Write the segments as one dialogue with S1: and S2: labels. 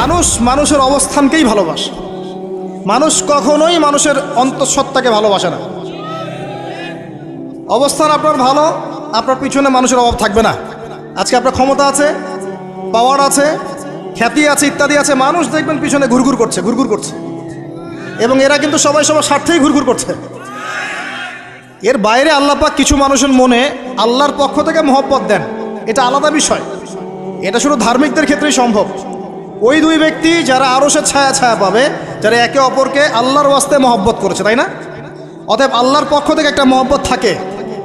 S1: মানুষ মানুষের অবস্থানকেই ভালোবাসে। মানুষ কখনোই মানুষের অন্তঃসত্ত্বাকে ভালোবাসে না। অবস্থান আপনার ভালো, আপনার পিছনে মানুষের অভাব থাকবে না। আজকে আপনার ক্ষমতা আছে পাওয়ার আছে, খ্যাতি আছে, ইত্যাদি আছে, মানুষ দেখবেন পিছনে ঘুরঘুর করছে ঘুরঘুর করছে। এবং এরা কিন্তু সবাই সবার স্বার্থেই ঘুরঘুর করছে। এর বাইরে আল্লাহ পাক কিছু মানুষের মনে আল্লাহর পক্ষ থেকে মহব্বত দেন। এটা আলাদা বিষয়। এটা শুধু ধার্মিকদের ক্ষেত্রেই সম্ভব। ওই দুই ব্যক্তি যারা আরও সে ছায়া ছায়া পাবে, যারা একে অপরকে আল্লাহর ওয়াস্তে মহব্বত করেছে, তাই না? অতএব আল্লাহর পক্ষ থেকে একটা মহব্বত থাকে,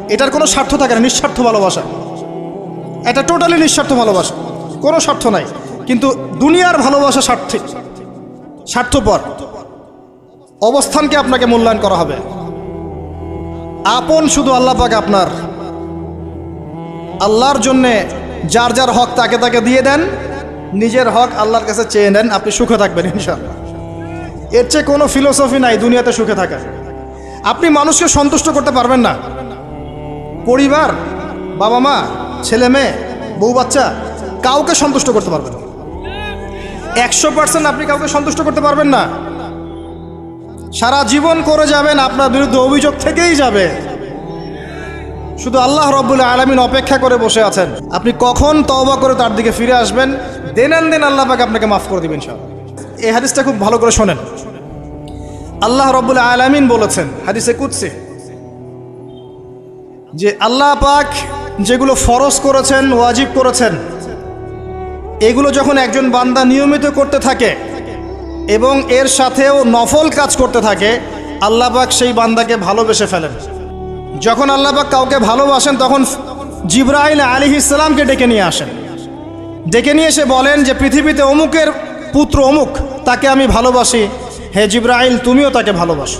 S1: এটার কোনো স্বার্থ থাকে না, নিঃস্বার্থ ভালোবাসা। এটা টোটালি নিঃস্বার্থ ভালোবাসা, কোনো স্বার্থ নাই। কিন্তু দুনিয়ার ভালোবাসা স্বার্থিক স্বার্থপর। অবস্থানকে আপনাকে মূল্যায়ন করা হবে। আপন শুধু আল্লাহ পাক আপনার। আল্লাহর জন্যে যার যার হক তাকে তাকে দিয়ে দেন। নিজের হক আল্লাহর কাছে চেয়ে নেন, আপনি সুখে থাকবেন, ইনশাআল্লাহ। এর চেয়ে কোনো ফিলোসফি নাই দুনিয়াতে সুখে থাকা আপনি মানুষকে সন্তুষ্ট করতে পারবেন না। পরিবার বাবা মা ছেলে মেয়ে বউ বাচ্চা কাউকে সন্তুষ্ট করতে পারবেন একশো পার্সেন্ট আপনি কাউকে সন্তুষ্ট করতে পারবেন না। সারা জীবন করে যাবেন, আপনার বিরুদ্ধে অভিযোগ থেকেই যাবে। শুধু আল্লাহ রব্বুল আলমিন অপেক্ষা করে বসে আছেন। আপনি কখন তওবা করে তার দিকে ফিরে আসবেন? দেন আন দেন আল্লাহ আপনাকে মাফ করে দিবেন সব এই হাদিসটা খুব ভালো করে শোনেন। আল্লাহ রব্বুল আলমিন বলেছেন, হাদিসে কুৎসে যে আল্লাহ পাক যেগুলো ফরজ করেছেন, ওয়াজিব করেছেন, এগুলো যখন একজন বান্দা নিয়মিত করতে থাকে এবং এর সাথেও নফল কাজ করতে থাকে, আল্লাহ পাক সেই বান্দাকে ভালোবেসে ফেলেন। যখন আল্লাহ পাক কাউকে ভালোবাসেন, তখন জিব্রাইল আলী ইসলামকে ডেকে নিয়ে আসেন। ডেকে নিয়ে এসে বলেন যে পৃথিবীতে অমুকের পুত্র অমুক, তাকে আমি ভালোবাসি। হে জিব্রাইল, তুমিও তাকে ভালোবাসো।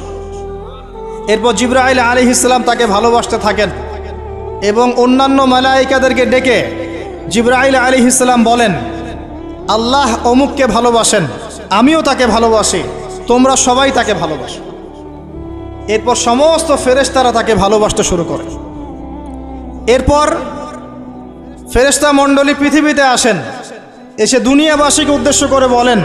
S1: এরপর জিব্রাইল আলী ইসলাম তাকে ভালোবাসতে থাকেন এবং অন্যান্য মালাইকাদেরকে ডেকে জিব্রাইল আলী ইসলাম বলেন, আল্লাহ অমুককে ভালোবাসেন, আমিও তাকে ভালোবাসি, তোমরা সবাই তাকে ভালোবাসো। এরপর সমস্ত ফেরেশতারা তাকে ভালোবাসতে শুরু করে। এরপর ফেরেশতা মণ্ডলী পৃথিবীতে আসেন। এসে দুনিয়াবাসীকে উদ্দেশ্য করে বলেন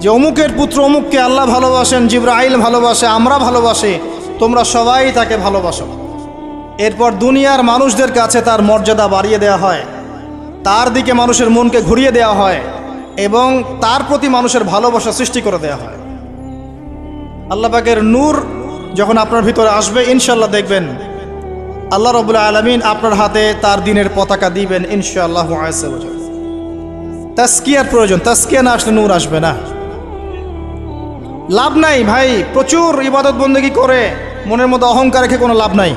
S1: যে, অমুকের পুত্র অমুককে আল্লাহ ভালোবাসেন, জিব্রাইল ভালোবাসে, আমরা ভালোবাসি, তোমরা সবাই তাকে ভালোবাসো। এরপর দুনিয়ার মানুষদের কাছে তার মর্যাদা বাড়িয়ে দেওয়া হয়। তার দিকে মানুষের মনকে ঘুরিয়ে দেওয়া হয় এবং তার প্রতি মানুষের ভালোবাসা সৃষ্টি করে দেওয়া হয়। আল্লাহ পাকের নূর যখন আপনার ভিতরে আসবে ইনশাল্লাহ দেখবেন আল্লাহ রবুল্লা আলমিন আপনার হাতে তার দিনের পতাকা দিবেন ইনশাআল্লাহ তাস্কিয়ার প্রয়োজন তাস্কিয়া না আসলে নূর আসবে না। লাভ নাই ভাই, প্রচুর ইবাদত বন্দেগি করে, মনের মধ্যে অহংকার রেখে কোনো লাভ নাই।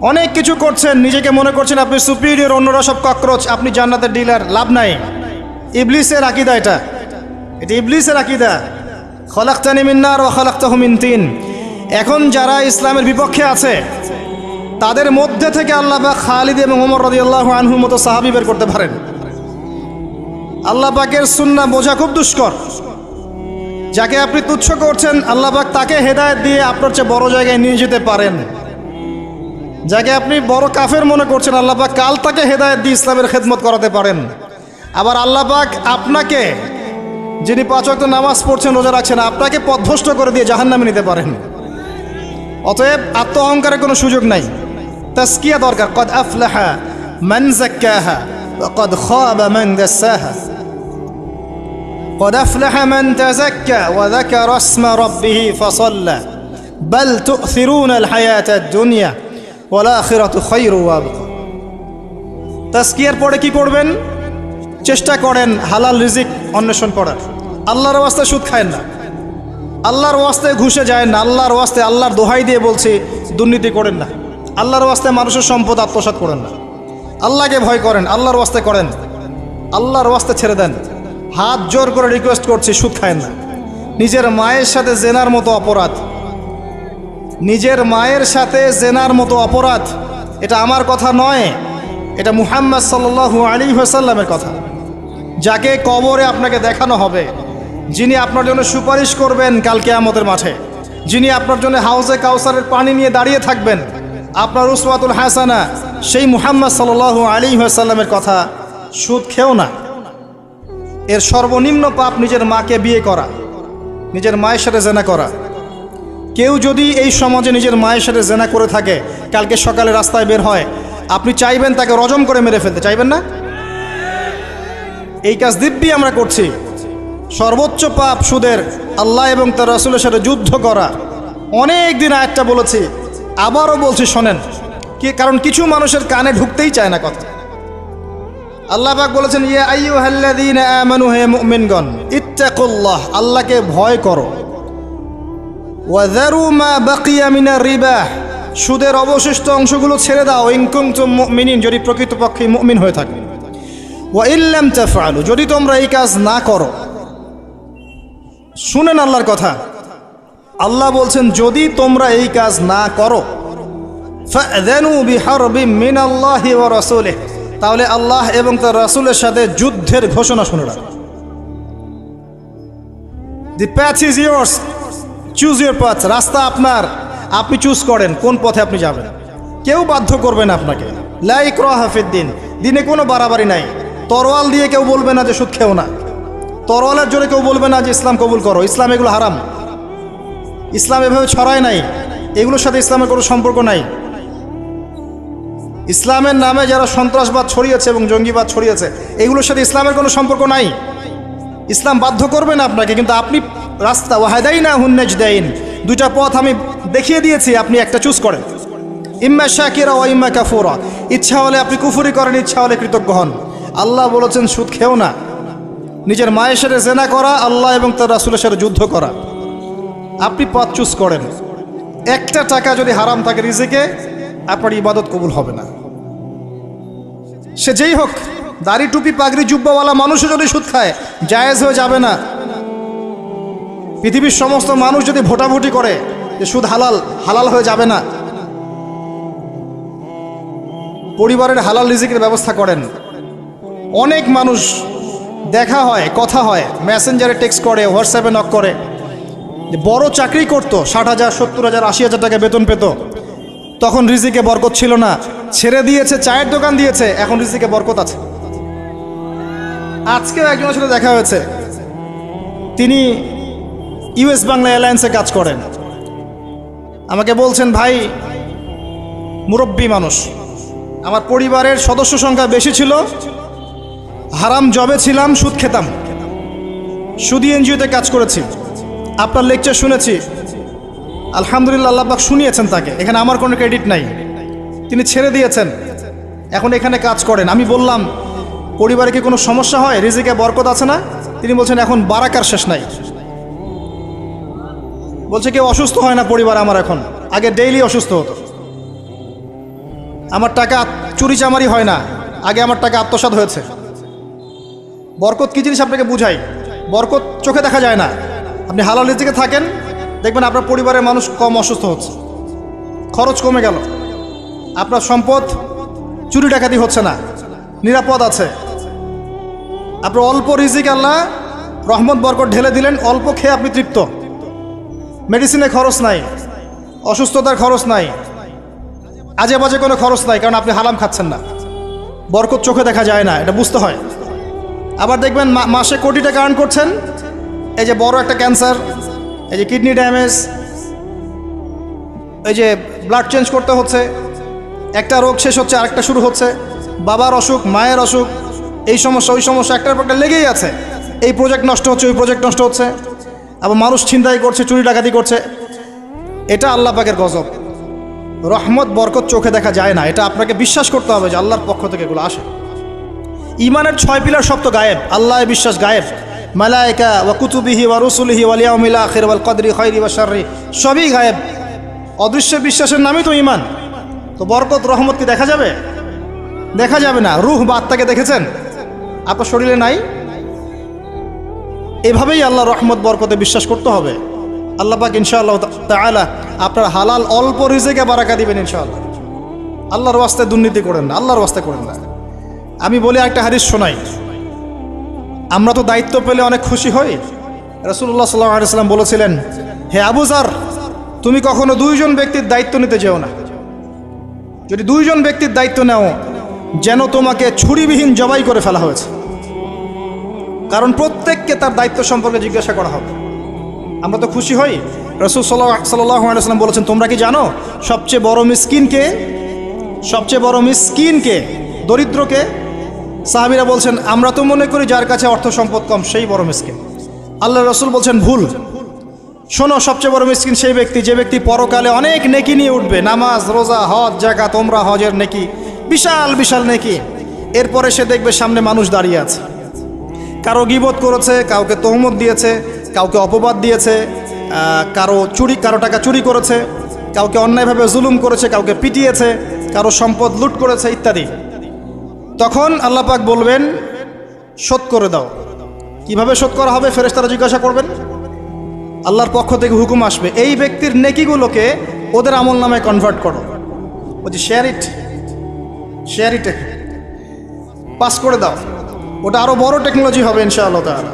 S1: অনেক কিছু করছেন, নিজেকে মনে করছেন আপনি সুপিরিয়র অন্যরা সব ককরোচ, আপনি জান্নাতের ডিলার লাভ নাই। ইবলিসের আকিদা এটা। এটা ইবলিসের আকিদা। খলাক্তানি মিন্নার ও খলাক্তাহ মিন তিন। এখন যারা ইসলামের বিপক্ষে আছে তাদের মধ্যে থেকে আল্লাহ খালিদ এবং ওমর রদি আল্লাহ আনহুর মতো সাহাবি বের করতে পারেন। পাকের সুন্না বোঝা খুব দুষ্কর। যাকে আপনি তুচ্ছ করছেন পাক তাকে হেদায়ত দিয়ে আপনার চেয়ে বড় জায়গায় নিয়ে যেতে পারেন। যাকে আপনি বড় কাফের মনে করছেন পাক কাল তাকে হেদায়ত দিয়ে ইসলামের খেদমত করাতে পারেন। আবার পাক আপনাকে, যিনি পাঁচ ওয়াক্ত নামাজ পড়ছেন, রোজা রাখছেন, আপনাকে পথভ্রষ্ট করে দিয়ে জাহান্নামে নিতে পারেন। অতএব আত্ম অহংকারের কোনো সুযোগ নাই। তাস্কিয়া দরকার কদ আফলাহা মান যাক্কাহা ওয়া কদ খাবা মান দাসাহা قد أفلح من تزكى وذكر اسم ربه فصلى بل تؤثرون الحياة الدنيا والآخرة خير وابقى তাস্কিয়ার পরে কি করবেন চেষ্টা করেন হালাল রিজিক অন্বেষণ করার আল্লাহর ওয়াস্তে সুদ খায়েন না আল্লাহর ওয়াস্তে ঘুষে যায় না আল্লাহর ওয়াস্তে আল্লাহর দোহাই দিয়ে বলছি দুর্নীতি করেন না আল্লাহর ওয়াস্তে মানুষের সম্পদ আত্মসাৎ করেন না। আল্লাহকে ভয় করেন, আল্লাহর ওয়াস্তে করেন। আল্লাহর ওয়াস্তে ছেড়ে দেন। হাত জোর করে রিকোয়েস্ট করছি, সুদ খায় না। নিজের মায়ের সাথে জেনার মতো অপরাধ। নিজের মায়ের সাথে জেনার মতো অপরাধ। এটা আমার কথা নয়, এটা মুহাম্মদ সাল্লু আলী হাসাল্লামের কথা। যাকে কবরে আপনাকে দেখানো হবে, যিনি আপনার জন্য সুপারিশ করবেন কালকে আমাদের মাঠে। যিনি আপনার জন্য হাউজে কাউসারের পানি নিয়ে দাঁড়িয়ে থাকবেন। আপনার উসমাতুল হাসানা, সেই মুহাম্মদ সাল্লু আলী হাসাল্লামের কথা সুদ খেও না। এর সর্বনিম্ন পাপ নিজের মাকে বিয়ে করা, নিজের মায়ের সাথে জেনা করা। কেউ যদি এই সমাজে নিজের মায়ের সাথে জেনা করে থাকে, কালকে সকালে রাস্তায় বের হয়, আপনি চাইবেন তাকে রজম করে মেরে ফেলতে, চাইবেন না? এই কাজ দিব্যি আমরা করছি। সর্বোচ্চ পাপ সুদের আল্লাহ এবং তার রসুলের সাথে যুদ্ধ করা। অনেক দিন আয়াতটা বলেছি আবারও বলছি, শোনেন, কি, কারণ কিছু মানুষের কানে ঢুকতেই চায় না কথা। আল্লাহ পাক বলেছেন, ইয়া আইয়ুহাল্লাযীনা আমানু হে মুমিনগণ, ইত্তাকুল্লাহ, আল্লাহকে ভয় করো। ওয়াযারু মা বাকিয়া মিনার রিবা, সুদের অবশিষ্ট অংশগুলো ছেড়ে দাও, ইন কুনতুম মুমিনিন, যদি প্রকৃতপক্ষে মুমিন হয়ে থাকে। ওয়া ইল্লাম তাফআলু, যদি তোমরা এই কাজ না করো। শুনেন আল্লাহর কথা। আল্লাহ বলছেন, যদি তোমরা এই কাজ না করো তাহলে আল্লাহ এবং তার রাসূলের সাথে যুদ্ধের ঘোষণা শুনে রাখো। The path is yours choose your path রাস্তা আপনার। আপনি চুজ করেন কোন পথে আপনি যাবেন। কেউ বাধ্য করবে না আপনাকে। লাইক রহাফিদ দিন। দিনে কোনো বাড়াবাড়ি নাই। তরোয়াল দিয়ে কেউ বলবে না যে সুদ খেও না। তরোয়ালের জোরে কেউ বলবে না যে ইসলাম কবুল করো। ইসলাম এগুলো হারাম। ইসলাম এভাবে ছড়ায় নাই। এগুলোর সাথে ইসলামের কোনো সম্পর্ক নাই। ইসলামের নামে যারা সন্ত্রাসবাদ ছড়িয়েছে এবং জঙ্গিবাদ ছড়িয়েছে, এগুলোর সাথে ইসলামের কোনো সম্পর্ক নাই। ইসলাম বাধ্য করবে না আপনাকে, কিন্তু আপনি রাস্তা ওয়াহাদাই না হুন্নেজ দেইন দুইটা পথ আমি দেখিয়ে দিয়েছি, আপনি একটা চুজ করেন। ইম্মা শাকিরা ও ইম্মা কাফুরা। ইচ্ছা হলে আপনি কুফুরি করেন, ইচ্ছা হলে কৃতজ্ঞ হন। আল্লাহ বলেছেন, সুদ খেও না। নিজের মায়ের সাথে জেনা করা, আল্লাহ এবং তার রাসুলের সাথে যুদ্ধ করা। আপনি পথ চুজ করেন। একটা টাকা যদি হারাম থাকে রিজিকে, আপনার ইবাদত কবুল হবে না। সে যেই হোক, দাড়ি, টুপি, পাগড়ি, জুব্বাওয়ালা মানুষও যদি সুদ খায়, জায়েজ হয়ে যাবে না। পৃথিবীর সমস্ত মানুষ যদি ভোটাভুটি করে, যে সুদ হালাল হালাল হয়ে যাবে না। পরিবারের হালাল রিজিকের ব্যবস্থা করেন। অনেক মানুষ দেখা হয়, কথা হয়, মেসেঞ্জারে টেক্সট করে, হোয়াটসঅ্যাপে নক করে। বড় চাকরি করতো, ষাট হাজার, সত্তর হাজার, আশি হাজার টাকা বেতন পেত। তখন রিজিকে বরকত ছিল না। ছেড়ে দিয়েছে, চায়ের দোকান দিয়েছে, এখন রিজিকে বরকত আছে। আজকেও একজনের সাথে দেখা হয়েছে। তিনি ইউএস বাংলা এয়ারলাইন্সে কাজ করেন। আমাকে বলছেন, ভাই, মুরব্বী মানুষ, আমার পরিবারের সদস্য সংখ্যা বেশি ছিল। হারাম জবে ছিলাম, সুদ খেতাম। সুদি এনজিওতে কাজ করেছি। আপনার লেকচার শুনেছি। আলহামদুলিল্লাহ আল্লাহবাক শুনিয়েছেন তাকে। এখানে আমার কোনো ক্রেডিট নাই। তিনি ছেড়ে দিয়েছেন। এখন এখানে কাজ করেন। আমি বললাম, পরিবারে কি কোনো সমস্যা হয়? রিজিকে বরকত আছে না? তিনি বলছেন, এখন বারাকার শেষ নাই। বলছে, কেউ অসুস্থ হয় না পরিবার আমার এখন। আগে ডেইলি অসুস্থ হতো। আমার টাকা চুরি চামারি হয় না। আগে আমার টাকা আত্মসাৎ হয়েছে। বরকত কী জিনিস আপনাকে বুঝাই? বরকত চোখে দেখা যায় না। আপনি হালাল রিজিকে থাকেন, দেখবেন আপনার পরিবারের মানুষ কম অসুস্থ হচ্ছে। খরচ কমে গেল। আপনার সম্পদ চুরি ডাকাতি হচ্ছে না। নিরাপদ আছে। আপনার অল্প রিজিক আল্লাহ রহমত, বরকত ঢেলে দিলেন, অল্প খেয়ে আপনি তৃপ্ত। মেডিসিনে খরচ নাই, অসুস্থতার খরচ নাই আজে বাজে কোনো খরচ নাই, কারণ আপনি হালাম খাচ্ছেন না। বরকত চোখে দেখা যায় না, এটা বুঝতে হয়। আবার দেখবেন মাসে কোটি টাকা আর্ন করছেন এই যে বড় একটা ক্যান্সার, এই যে কিডনি ড্যামেজ, এই যে ব্লাড চেঞ্জ করতে হচ্ছে, একটা রোগ শেষ হচ্ছে, আরেকটা শুরু হচ্ছে, বাবার অসুখ, মায়ের অসুখ, এই সমস্যা, ওই সমস্যা, একটার পর একটা লেগেই আছে। এই প্রজেক্ট নষ্ট হচ্ছে, ওই প্রজেক্ট নষ্ট হচ্ছে, আবার মানুষ ছিনতাই করছে, চুরি ডাকাতি করছে, এটা আল্লাহ পাকের গজব। রহমত, বরকত চোখে দেখা যায় না, এটা আপনাকে বিশ্বাস করতে হবে যে আল্লাহর পক্ষ থেকে এগুলো আসে। ইমানের ছয় পিলার সব তো গায়েব আল্লাহ বিশ্বাস গায়েব। মালায়কা ওয়া কুতুবিহি ওয়া রসুলিহি ওয়ালিয়াউমিল আখির ওয়াল কদরি খৈরি ওয়া শাররি সবই গায়েব। অদৃশ্য বিশ্বাসের নামই তো ইমান তো বরকত, রহমত কি দেখা যাবে? দেখা যাবে না। রুহ বা আত্মাকে দেখেছেন? আপনার শরীরে নাই? এভাবেই আল্লাহ রহমত, বরকতে বিশ্বাস করতে হবে। আল্লাহ পাক ইনশাআল্লাহ তাআলা আপনার হালাল অল্প রিজেকে বারাকা দিবেন ইনশাআল্লাহ। আল্লাহর ওয়াস্তে দুর্নীতি করেন না, আল্লাহর ওয়াস্তে করেন না। আমি বলি একটা হাদিস শোনাই। আমরা তো দায়িত্ব পেলে অনেক খুশি হই। রসুল্লাহ সাল্লাহ সাল্লাম বলেছিলেন, হে আবুজার তুমি কখনো দুইজন ব্যক্তির দায়িত্ব নিতে যেও না। যদি দুইজন ব্যক্তির দায়িত্ব নেও, যেন তোমাকে ছুরিবিহীন জবাই করে ফেলা হয়েছে। কারণ প্রত্যেককে তার দায়িত্ব সম্পর্কে জিজ্ঞাসা করা হবে। আমরা তো খুশি হই। রসুল সাল্লাম বলেছেন, তোমরা কি জানো, সবচেয়ে বড় মিসকিনকে সবচেয়ে বড় মিসকিনকে দরিদ্রকে সাহাবিরা বলছেন, আমরা তো মনে করি যার কাছে অর্থ সম্পদ কম, সেই বড় মিসকিন। আল্লাহ রসুল বলছেন, ভুল। শোনো, সবচেয়ে বড় মিসকিন সেই ব্যক্তি, যে ব্যক্তি পরকালে অনেক নেকি নিয়ে উঠবে। নামাজ, রোজা, হজ জায়গা তোমরা হজের নেকি, বিশাল বিশাল নেকি। এরপরে সে দেখবে সামনে মানুষ দাঁড়িয়ে আছে। কারও গিবত করেছে, কাউকে তহমত দিয়েছে, কাউকে অপবাদ দিয়েছে কারও চুরি, কারও টাকা চুরি করেছে, কাউকে অন্যায়ভাবে জুলুম করেছে, কাউকে পিটিয়েছে, কারও সম্পদ লুট করেছে, ইত্যাদি। তখন আল্লাহ পাক বলবেন, শোধ করে দাও। কীভাবে শোধ করা হবে ফেরেশতারা জিজ্ঞাসা করবেন? আল্লাহর পক্ষ থেকে হুকুম আসবে, এই ব্যক্তির নেকিগুলোকে ওদের আমল নামে কনভার্ট করো। বলছি share it share it pass করে দাও। ওটা আরও বড় টেকনোলজি হবে ইনশাআল্লাহ তাআলা।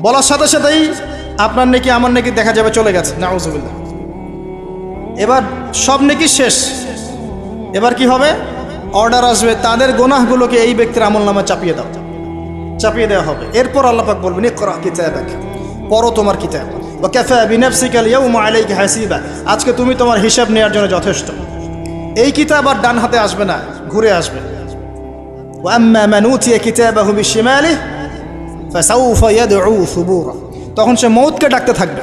S1: বলার সাথে সাথেই আপনার নেকি, আমার নেকি দেখা যাবে, চলে গেছে। নাউজুবিল্লাহ। এবার সব নেকি শেষ। এবার কি হবে? অর্ডার আসবে, তাদের গোনাহগুলোকে এই ব্যক্তির আমল নামে চাপিয়ে দাও। চাপিয়ে দেওয়া হবে। এরপর আল্লাপাক বলবেন করা পড়ো তোমার কিতাব। বা ক্যাফে বিনাফসিক্যাল ইয়ৌমা আলাইকে হাসিবা। আজকে তুমি তোমার হিসাব নেওয়ার জন্য যথেষ্ট। এই কিতাব আর ডান হাতে আসবে না, ঘুরে আসবে। তখন সে মৌতকে ডাকতে থাকবে।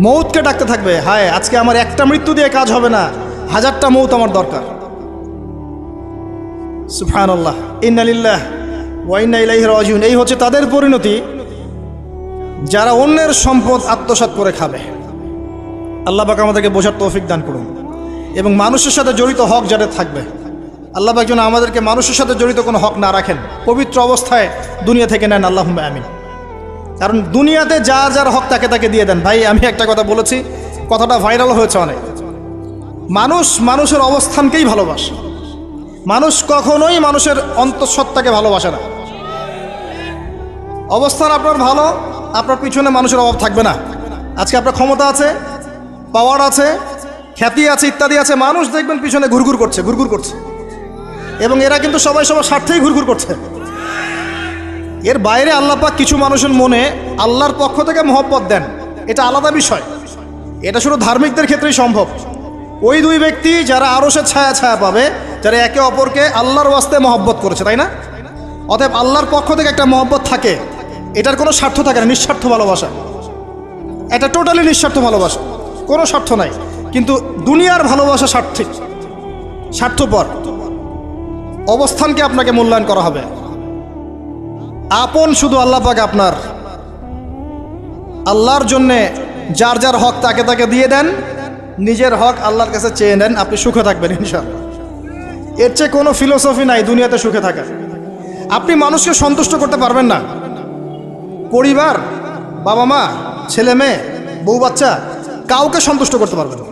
S1: মৌতকে ডাকতে থাকবে, হায়, আজকে আমার একটা মৃত্যু দিয়ে কাজ হবে না। হাজারটা মৌত আমার দরকার। সুফানাল্লাহ ইন্নালিল্লাহ ওয়াইন্না রাজিউন। এই হচ্ছে তাদের পরিণতি। যারা অন্যের সম্পদ আত্মসাৎ করে খাবে। আল্লাহ পাক আমাদেরকে বোঝার তৌফিক দান করুন। এবং মানুষের সাথে জড়িত হক যাদের থাকবে। আল্লাহ পাক যেন আমাদেরকে মানুষের সাথে জড়িত কোনো হক না রাখেন। পবিত্র অবস্থায় দুনিয়া থেকে নেন। আল্লাহ আমিন। কারণ দুনিয়াতে যা যার হক তাকে তাকে দিয়ে দেন। ভাই, আমি একটা কথা বলেছি। কথাটা ভাইরাল হয়েছে অনেক। মানুষ মানুষের অবস্থানকেই ভালোবাসে। মানুষ কখনোই মানুষের অন্তঃসত্ত্বাকে ভালোবাসে না। অবস্থান আপনার ভালো, আপনার পিছনে মানুষের অভাব থাকবে না। আজকে আপনার ক্ষমতা আছে পাওয়ার আছে, খ্যাতি আছে ইত্যাদি আছে, মানুষ দেখবেন পিছনে ঘুরঘুর করছে ঘুরঘুর করছে। এবং এরা কিন্তু সবাই সবার স্বার্থেই ঘুরঘুর করছে। এর বাইরে আল্লাহ পাক কিছু মানুষের মনে আল্লাহর পক্ষ থেকে মহব্বত দেন। এটা আলাদা বিষয়। এটা শুধু ধার্মিকদের ক্ষেত্রেই সম্ভব। ওই দুই ব্যক্তি যারা আরও সে ছায়া ছায়া পাবে, যারা একে অপরকে আল্লাহর ওয়াস্তে মহব্বত করেছে, তাই না? অতএব আল্লাহর পক্ষ থেকে একটা মহব্বত থাকে, এটার কোনো স্বার্থ থাকে না, নিঃস্বার্থ ভালোবাসা। এটা টোটালি নিঃস্বার্থ ভালোবাসা, কোনো স্বার্থ নাই। কিন্তু দুনিয়ার ভালোবাসা স্বার্থিক স্বার্থপর। অবস্থানকে আপনাকে মূল্যায়ন করা হবে। আপন শুধু আল্লাহ পাক আপনার। আল্লাহর জন্যে যার যার হক তাকে তাকে দিয়ে দেন। নিজের হক আল্লাহর কাছে চেয়ে নেন, আপনি সুখে থাকবেন, ইনশাআল্লাহ। এর চেয়ে কোনো ফিলোসফি নাই দুনিয়াতে সুখে থাকার। আপনি মানুষকে সন্তুষ্ট করতে পারবেন না। পরিবার বাবা মা ছেলে মেয়ে বউ বাচ্চা কাউকে সন্তুষ্ট করতে পারবেন না।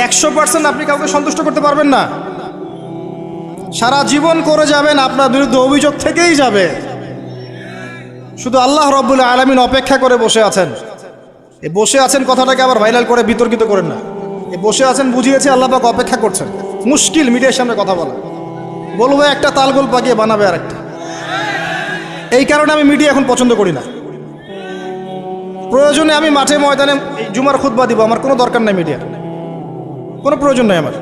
S1: একশো পার্সেন্ট আপনি কাউকে সন্তুষ্ট করতে পারবেন না। সারা জীবন করে যাবেন, আপনার বিরুদ্ধে অভিযোগ থেকেই যাবে। শুধু আল্লাহ রব্বুল আলমিন অপেক্ষা করে বসে আছেন। এ বসে আছেন কথাটাকে আবার ভাইরাল করে বিতর্কিত করেন না। এ বসে আছেন বুঝিয়েছে আল্লাহ পাক অপেক্ষা করছেন। মুশকিল মিডিয়ার সামনে কথা বলা। বলব একটা তালগোল পাকিয়ে বানাবে আর একটা এই কারণে আমি মিডিয়া এখন পছন্দ করি না। প্রয়োজনে আমি মাঠে ময়দানে জুমার খুতবা দিব, আমার কোনো দরকার নাই মিডিয়ার কোনো প্রয়োজন নাই আমার।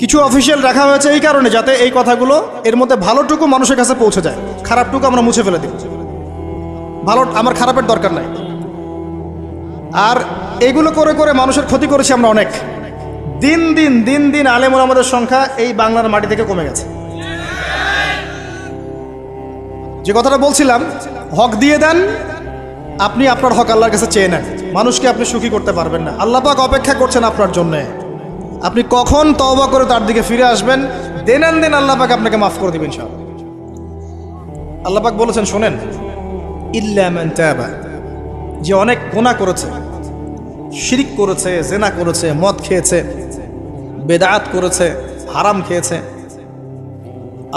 S1: কিছু অফিসিয়াল রাখা হয়েছে এই কারণে যাতে এই কথাগুলো এর মধ্যে ভালোটুকু মানুষের কাছে পৌঁছে যায়। খারাপটুকু আমরা মুছে ফেলে দিই। ভালো, আমার খারাপের দরকার নাই। আর এগুলো করে করে মানুষের ক্ষতি করেছি আমরা অনেক। দিন দিন দিন দিন আলেমুল আমাদের সংখ্যা এই বাংলার মাটি থেকে কমে গেছে। যে কথাটা বলছিলাম, হক দিয়ে দেন, আপনি আপনার হক আল্লাহর কাছে চেয়ে নেন। মানুষকে আপনি সুখী করতে পারবেন না। আল্লাহ পাক অপেক্ষা করছেন আপনার জন্যে। আপনি কখন তওবা করে তার দিকে ফিরে আসবেন, দেন দেন আল্লাহ পাক আপনাকে মাফ করে দিবেন সব আল্লাহ পাক বলেছেন, শোনেন, ইল্লা মান তাবা। যে অনেক গোনা করেছে শিরিক করেছে, জেনা করেছে, মদ খেয়েছে বেদাত করেছে, হারাম খেয়েছে।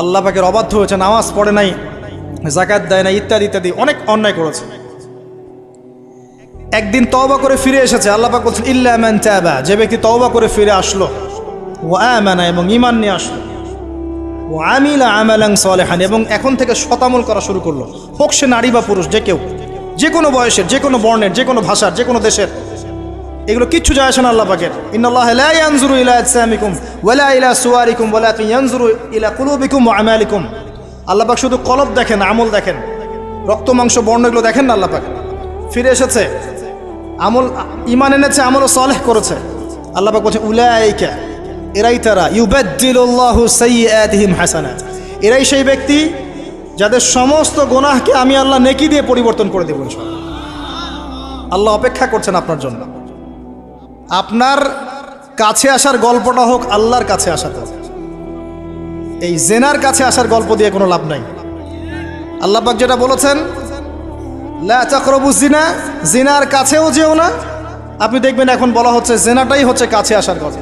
S1: আল্লাহ পাকের অবাধ্য হয়েছে, নামাজ পড়ে নাই জাকাত দেয় না ইত্যাদি ইত্যাদি, অনেক অন্যায় করেছে। একদিন তওবা করে ফিরে এসেছে, আল্লাহ পাক বলছেন, ইল্লা মান তাবা যে ব্যক্তি তওবা করে ফিরে আসলো ও আমানা, এবং ঈমান নিয়ে আসলো ও আমিলা আমালাং সালেহান, এবং এখন থেকে শতামল করা শুরু করল। হোক সে নারী বা পুরুষ, যে কেউ, যে কোনো বয়সের, যে কোনো বর্ণের, যে কোনো ভাষার, যে কোনো দেশের এগুলো কিচ্ছু যায় আসে না আল্লাহ পাকের। ইন্নাল্লাহ লা ইয়ানজুরু ইলা ওয়ালা ইলা সুওয়ারিকুম ওয়ালাকিন ইয়ানজুরু ইলা কুলুবিকুম আমালিকুম। আল্লাহ শুধু কলব দেখেন, আমল দেখেন। রক্ত, মাংস, বর্ণ এগুলো দেখেন না আল্লাহ ফিরে এসেছে। আমল ইমান এনেছে আমল সালেহ করেছে। আল্লাহ বলছে, উলাইকা, এরাই তারা, ইউবাদ্দিলুল্লাহু সাইয়্যাতিহিম হাসানাত এরাই সেই ব্যক্তি যাদের সমস্ত গোনাহকে আমি আল্লাহ নেকি দিয়ে পরিবর্তন করে দেব আল্লাহ অপেক্ষা করছেন আপনার জন্য। আপনার কাছে আসার গল্পটা হোক, আল্লাহর কাছে আসার কথা এই জেনার কাছে আসার গল্প দিয়ে কোনো লাভ নাই। আল্লাহ পাক যেটা বলেছেন, লা চাকরবু জিনা জিনার কাছেও যেও না। আপনি দেখবেন এখন বলা হচ্ছে জেনাটাই হচ্ছে কাছে আসার কথা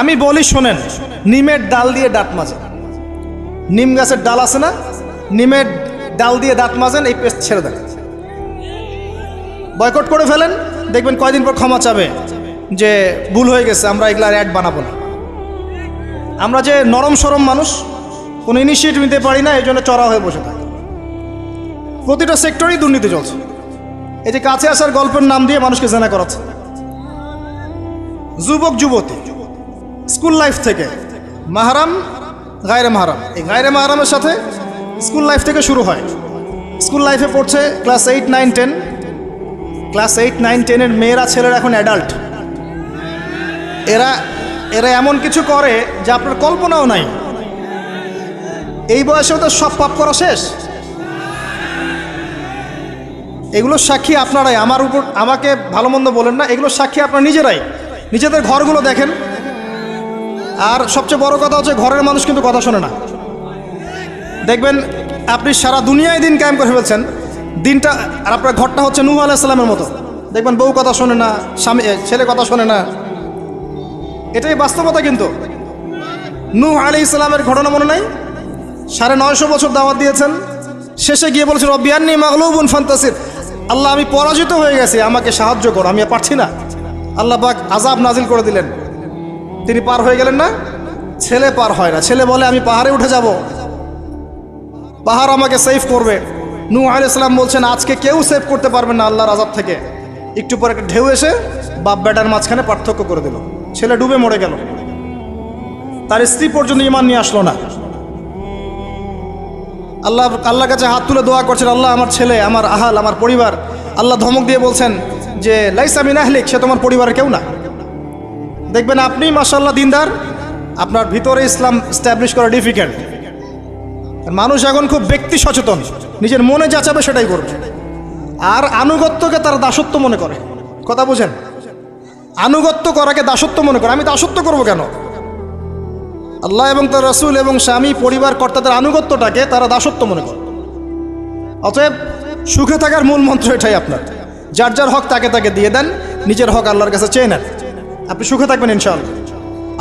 S1: আমি বলি শোনেন, নিমের ডাল দিয়ে দাঁত মাজেন। নিম গাছের ডাল আছে না? নিমের ডাল দিয়ে দাঁত মাজেন, এই পেস্ট ছেড়ে দেন। বয়কট করে ফেলেন দেখবেন কয়দিন পর ক্ষমা চাবে যে ভুল হয়ে গেছে, আমরা এগুলার অ্যাড বানাবো না। আমরা যে নরম সরম মানুষ, কোনো ইনিশিয়েটিভ নিতে পারি না, এই জন্য চড়া হয়ে বসে থাকি। প্রতিটা সেক্টরেই দুর্নীতি চলছে। এই যে কাছে আসার গল্পের নাম দিয়ে মানুষকে জেনা করাচ্ছে। যুবক, যুবতী স্কুল লাইফ থেকে মাহারাম, গায়রে মাহারাম। এই গায়রে মাহারামের সাথে স্কুল লাইফ থেকে শুরু হয়। স্কুল লাইফে পড়ছে class eight nine ten class eight, nine, টেনের মেয়েরা, ছেলেরা এখন অ্যাডাল্ট এরা এরা এমন কিছু করে যা আপনার কল্পনাও নাই। এই বয়সেও তো সব পাপ করা শেষ। এগুলোর সাক্ষী আপনারাই। আমার উপর, আমাকে ভালো মন্দ বলেন না এগুলোর সাক্ষী আপনারা নিজেরাই। নিজেদের ঘরগুলো দেখেন। আর সবচেয়ে বড় কথা হচ্ছে ঘরের মানুষ কিন্তু কথা শোনে না। দেখবেন, আপনি সারা দুনিয়ায় দিন কায়েম করে ফেলছেন। দিনটা আর আপনার ঘরটা হচ্ছে নূহ আলাইসাল্লামের মতো। দেখবেন বউ কথা শোনে না, স্বামী ছেলে কথা শোনে না। এটাই বাস্তবতা কিন্তু। নূহ আলি ইসলামের ঘটনা মনে নাই? সাড়ে নয়শো বছর দাওয়াত দিয়েছেন। শেষে গিয়ে বলেছেন রবিয়ান্নি মাগলুবুন ফান্তাসির। আল্লাহ, আমি পরাজিত হয়ে গেছি, আমাকে সাহায্য করো, আমি পারছি না। আল্লাহ পাক আজাব নাজিল করে দিলেন। তিনি পার হয়ে গেলেন না? ছেলে পার হয় না। ছেলে বলে, আমি পাহাড়ে উঠে যাব। পাহাড় আমাকে সেফ করবে। নূ আল ইসলাম বলছেন, আজকে কেউ সেভ করতে পারবে না আল্লাহর আজাব থেকে। একটু পরে একটা ঢেউ এসে বাপ বেটার মাঝখানে পার্থক্য করে দিল। ছেলে ডুবে মরে গেল। তার স্ত্রী পর্যন্ত ইমান নিয়ে আসলো না। আল্লাহ, আল্লাহর কাছে হাত তুলে দোয়া করছেন, আল্লাহ, আমার ছেলে, আমার আহাল, আমার পরিবার। আল্লাহ ধমক দিয়ে বলছেন যে, লাইসা মিন আহলিক, সে তোমার পরিবারের কেউ না। দেখবেন আপনি মাসাল্লাহ দিনদার, আপনার ভিতরে ইসলাম স্ট্যাবলিশ করা ডিফিকাল্ট মানুষ এখন খুব ব্যক্তি সচেতন। নিজের মনে যা চাবে সেটাই করবে। আর আনুগত্যকে তারা দাসত্ব মনে করে। কথা বুঝেন? আনুগত্য করাকে দাসত্ব মনে করে। আমি দাসত্ব করব কেন? আল্লাহ এবং তার রসুল এবং স্বামী, পরিবার, কর্তাদের আনুগত্যটাকে তারা দাসত্ব মনে করে। অতএব সুখে থাকার মূল মন্ত্র এটাই আপনার। যার যার হক তাকে তাকে দিয়ে দেন, নিজের হক আল্লাহর কাছে চেয়ে নেন। আপনি সুখে থাকবেন ইনশাআল্লাহ।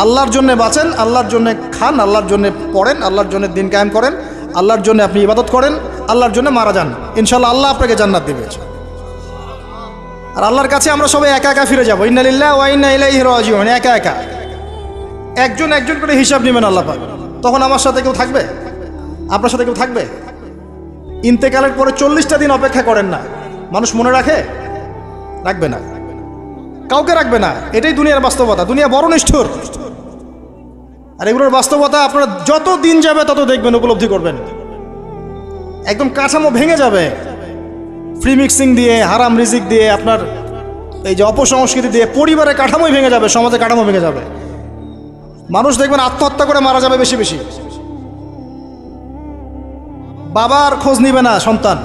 S1: আল্লাহর জন্য বাঁচেন, আল্লাহর জন্য খান, আল্লাহর জন্য পড়েন, আল্লাহর জন্য দিন কায়েম করেন। আল্লাহর জন্য আপনি ইবাদত করেন, আল্লাহর জন্য মারা যান। ইনশাল্লাহ আল্লাহ আপনাকে জান্নাত দেবে। আর আল্লাহর কাছে আমরা সবাই একা একা ফিরে যাব। ইন্নালিল্লাহ ওয়াইন্না একা একা। একজন একজন করে হিসাব নেবেন আল্লাহ তখন আমার সাথে কেউ থাকবে? আপনার সাথে কেউ থাকবে? ইন্তেকালের পরে চল্লিশটা দিন অপেক্ষা করেন না। মানুষ মনে রাখে? রাখবে না। কাউকে রাখবে না। এটাই দুনিয়ার বাস্তবতা। দুনিয়া বড় নিষ্ঠুর। আর এগুলোর বাস্তবতা আপনারা যত দিন যাবে তত দেখবেন, উপলব্ধি করবেন। একদম কাঠামো ভেঙে যাবে। ফ্রি মিক্সিং দিয়ে, হারাম রিজিক দিয়ে আপনার এই যে অপসংস্কৃতি দিয়ে পরিবারের কাঠামোই ভেঙে যাবে সমাজে কাঠামো ভেঙে যাবে। মানুষ দেখবেন আত্মহত্যা করে মারা যাবে বেশি বেশি। বাবার খোঁজ নিবে না সন্তান।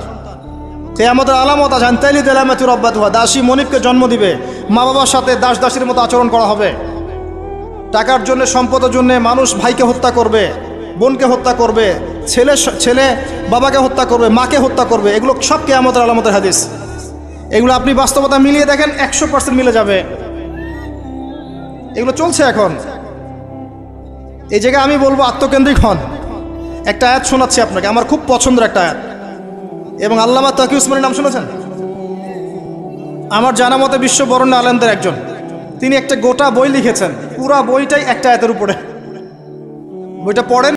S1: আমাদের আলামত আছেন। তাইলি তেলামেতুর হওয়া দাসী মনিবকে জন্ম দিবে। মা বাবার সাথে দাস দাসীর মতো আচরণ করা হবে। টাকার জন্য, সম্পদের জন্য মানুষ ভাইকে হত্যা করবে, বোনকে হত্যা করবে, ছেলে ছেলে বাবাকে হত্যা করবে, মাকে হত্যা করবে, এগুলো সব কে আমাদের আলামতের হাদিস। এগুলো আপনি বাস্তবতা মিলিয়ে দেখেন, একশো পার্সেন্ট মিলে যাবে। এগুলো চলছে এখন। এই জায়গায় আমি বলব, আত্মকেন্দ্রিক হন। একটা আয়াত শোনাচ্ছি আপনাকে, আমার খুব পছন্দের একটা আয়াত। এবং আল্লামা তাকি উসমানের নাম শুনেছেন? আমার জানা মতে বিশ্ব বরণ্য আলেমদের একজন। তিনি একটা গোটা বই লিখেছেন। পুরা বইটাই একটা এতের উপরে। বইটা পড়েন